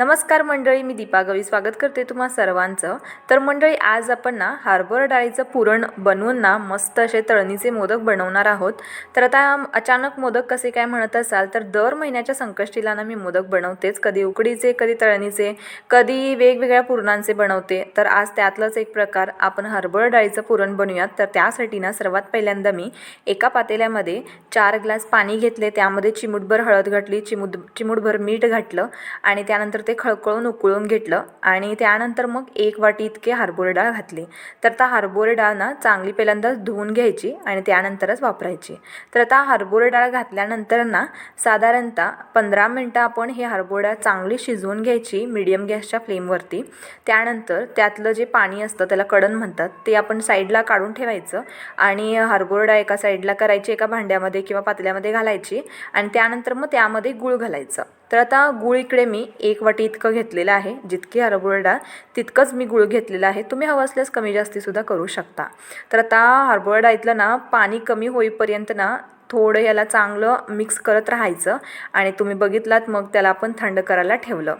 नमस्कार मंडळी मी दीपा गवी स्वागत करते तुम्हा सर्वांचं. तर मंडळी आज आपण ना हार्बर डाळीचं पुरण बनवून ना मस्त असे तळणीचे मोदक बनवणार आहोत. तर आता अचानक मोदक कसे काय म्हणत असाल तर दर महिन्याच्या संकष्टीला ना मी मोदक बनवतेच. कधी उकडीचे कधी तळणीचे कधी वेगवेगळ्या पुरणांचे बनवते. तर आज त्यातलंच एक प्रकार आपण हर्बर डाळीचं पुरण बनवूयात. तर त्यासाठी ना सर्वात पहिल्यांदा मी एका पातेल्यामध्ये चार ग्लास पाणी घेतले. त्यामध्ये चिमूटभर हळद घातली चिमूट चिमूटभर मीठ घातलं आणि त्यानंतर ते खळखळून उकळून घेतलं आणि त्यानंतर मग एक वाटी इतके हरभरे डाळ घातली. तर आता हरभरे डाळ ना चांगली पहिल्यांदा धुवून घ्यायची आणि त्यानंतरच वापरायची. तर आता हरभरे डाळ घातल्यानंतर ना साधारणतः पंधरा मिनटं आपण हे हरभरे डाळ चांगली शिजवून घ्यायची मिडियम गॅसच्या फ्लेमवरती. त्यानंतर त्यातलं जे पाणी असतं त्याला कडण म्हणतात ते आपण साईडला काढून ठेवायचं आणि हरभरे डाळ एका साईडला करायची एका भांड्यामध्ये किंवा पातल्यामध्ये घालायची आणि त्यानंतर मग त्यामध्ये गूळ घालायचं. तर आता गूळ इकडे मी एक वाटी इतकं घेतलेलं आहे. जितकी हरभरा डाळ तितकंच मी गूळ घेतलेलं आहे. तुम्ही हवं असल्यास कमी जास्तीसुद्धा करू शकता. तर आता हरभरा डाळीतलं ना पाणी कमी होईपर्यंत ना थोडं याला चांगलं मिक्स करत राहायचं आणि तुम्ही बघितलात मग त्याला आपण थंड करायला ठेवलं.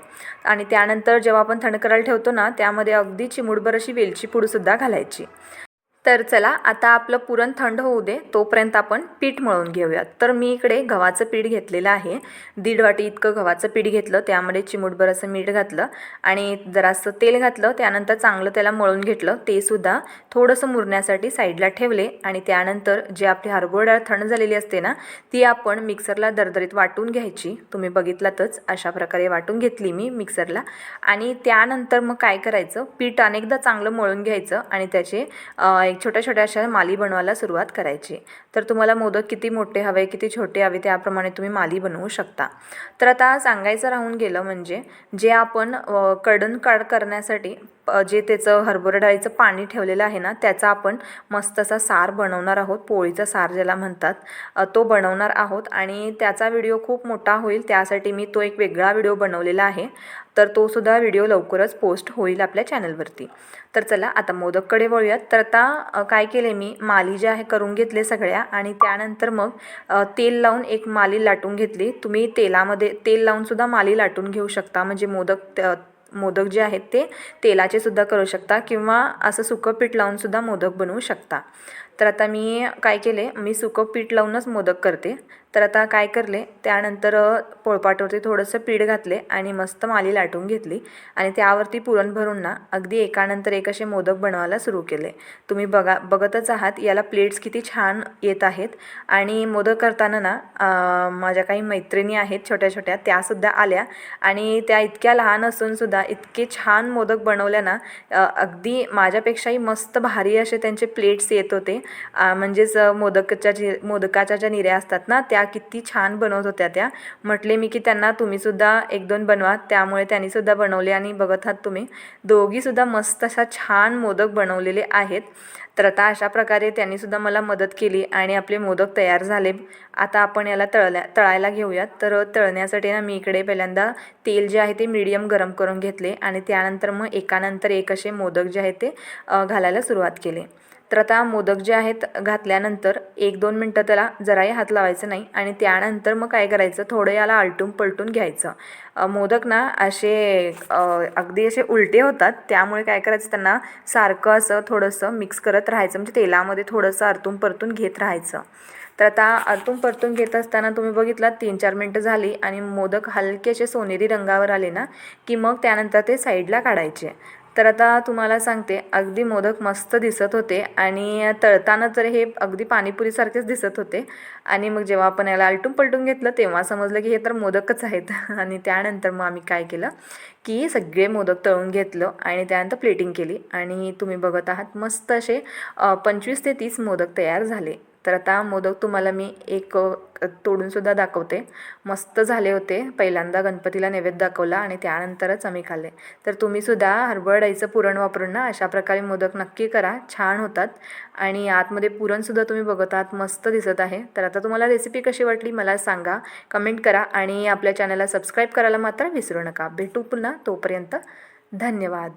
आणि त्यानंतर जेव्हा आपण थंड करायला ठेवतो ना त्यामध्ये अगदी चिमुडभर अशी वेलची पूडसुद्धा घालायची. तर चला आता आपलं पुरण थंड होऊ दे तोपर्यंत आपण पीठ मळून घेऊयात. तर मी इकडे गव्हाचं पीठ घेतलेलं आहे. दीड वाटी इतकं गव्हाचं पीठ घेतलं त्यामध्ये चिमूटभर असं मीठ घातलं आणि जरासं तेल घातलं त्यानंतर चांगलं त्याला मळून घेतलं. ते सुद्धा थोडंसं मुरण्यासाठी साईडला ठेवले आणि त्यानंतर जे आपली हरभरा डाळ थंड झालेली असते ना ती आपण मिक्सरला दरदरीत वाटून घ्यायची. तुम्ही बघितलातच अशा प्रकारे वाटून घेतली मी मिक्सरला. आणि त्यानंतर मग काय करायचं? पीठ अनेकदा चांगलं मळून घ्यायचं आणि त्याचे एक छोट्या छोट्या अशा माली बनवायला सुरुवात करायची. तर तुम्हाला मोदक किती मोठे हवे किती छोटे हवे त्याप्रमाणे तुम्ही माली बनवू शकता. तर आता सांगायचं राहून गेलं म्हणजे जे आपण कडण काढ करण्यासाठी जे त्याचं हरभरा डाळीचं पाणी ठेवलेलं आहे ना त्याचा आपण मस्त असा सार बनवणार आहोत पोळीचा सार ज्याला म्हणतात. तो बनवणार आहोत आणि त्याचा व्हिडिओ खूप मोठा होईल त्यासाठी मी तो एक वेगळा व्हिडिओ बनवलेला आहे. तर तो सुद्धा व्हिडिओ लवकरच पोस्ट होईल आपल्या चॅनलवरती. तर चला आता मोदककडे वळूयात. तर आता काय केले मी? माली जे आहे करून घेतले सगळ्या आणि त्यानंतर मग तेल लावून एक माली लाटून घेतली. तुम्ही तेलामध्ये तेल लावूनसुद्धा माली लाटून घेऊ शकता. म्हणजे मोदक मोदक जे आहेत ते तेलाचे सुद्धा करू शकता किंवा असं सुकं पीठ लावूनसुद्धा मोदक बनवू शकता. तर आता मी काय केले मी सुकं पीठ लावूनच मोदक करते. तर आता काय करले त्यानंतर पोळपाटवरती थोडंसं पीठ घातले आणि मस्त माली लाटून घेतली आणि त्यावरती पुरण भरून ना अगदी एकानंतर एक असे मोदक बनवायला सुरू केले. तुम्ही बघा बघतच आहात याला प्लेट्स किती छान येत आहेत आणि मोदक करताना ना माझ्या काही मैत्रिणी आहेत छोट्या छोट्या त्यासुद्धा आल्या आणि त्या इतक्या लहान असूनसुद्धा इतके छान मोदक बनवल्या ना अगदी माझ्यापेक्षाही मस्त भारी असे त्यांचे प्लेट्स येत होते. म्हणजेच मोदकच्या जे मोदकाच्या ज्या निऱ्या असतात ना त्या त्या किती छान बनवत होत्या त्या. म्हटले मी की त्यांना तुम्हीसुद्धा एक दोन बनवा. त्यामुळे त्यांनीसुद्धा बनवले आणि बघत आहात तुम्ही. दोघीसुद्धा मस्त अशा छान मोदक बनवलेले आहेत. तर आता अशा प्रकारे त्यांनीसुद्धा मला मदत केली आणि आपले मोदक तयार झाले. आता आपण याला तळल्या तळायला घेऊयात. तर तळण्यासाठी ना मी इकडे पहिल्यांदा तेल जे आहे ते मीडियम गरम करून घेतले आणि त्यानंतर मग एकानंतर एक असे मोदक जे आहे ते घालायला सुरुवात केली. तर आता मोदक जे आहेत घातल्यानंतर एक दोन मिनटं त्याला जराही हात लावायचं नाही आणि त्यानंतर मग काय करायचं? थोडं याला आलटून पलटून घ्यायचं. मोदक ना असे अगदी असे उलटे होतात. त्यामुळे काय करायचं? त्यांना सारखं असं थोडंसं मिक्स करत राहायचं. म्हणजे तेलामध्ये थोडंसं आरतून परतून घेत राहायचं. तर आता आरतून परतून घेत असताना तुम्ही बघितलात तीन चार मिनटं झाली आणि मोदक हलके असे सोनेरी रंगावर आले ना की मग त्यानंतर ते साईडला काढायचे. तर आता तुम्हाला सांगते अगदी मोदक मस्त दिसत होते आणि तळताना तर हे अगदी पाणीपुरीसारखेच दिसत होते आणि मग जेव्हा आपण याला आलटून पलटून घेतलं तेव्हा समजलं की हे तर मोदकच आहेत. आणि त्यानंतर मग आम्ही काय केलं की सगळे मोदक तळून घेतलं आणि त्यानंतर प्लेटिंग केली आणि तुम्ही बघत आहात मस्त असे पंचवीस ते तीस मोदक तयार झाले. तर आता मोदक तुम्हाला मी एक तोडूनसुद्धा दाखवते. मस्त झाले होते. पहिल्यांदा गणपतीला नैवेद्य दाखवला आणि त्यानंतरच आम्ही खाल्ले. तर तुम्हीसुद्धा हरभरा डाळीचं पुरण वापरून ना अशा प्रकारे मोदक नक्की करा. छान होतात. आणि आतमध्ये पुरणसुद्धा तुम्ही बघत आहात. मस्त दिसत आहे. तर आता तुम्हाला रेसिपी कशी वाटली मला सांगा. कमेंट करा आणि आपल्या चॅनलला सबस्क्राईब करायला मात्र विसरू नका. भेटू पुन्हा तोपर्यंत धन्यवाद.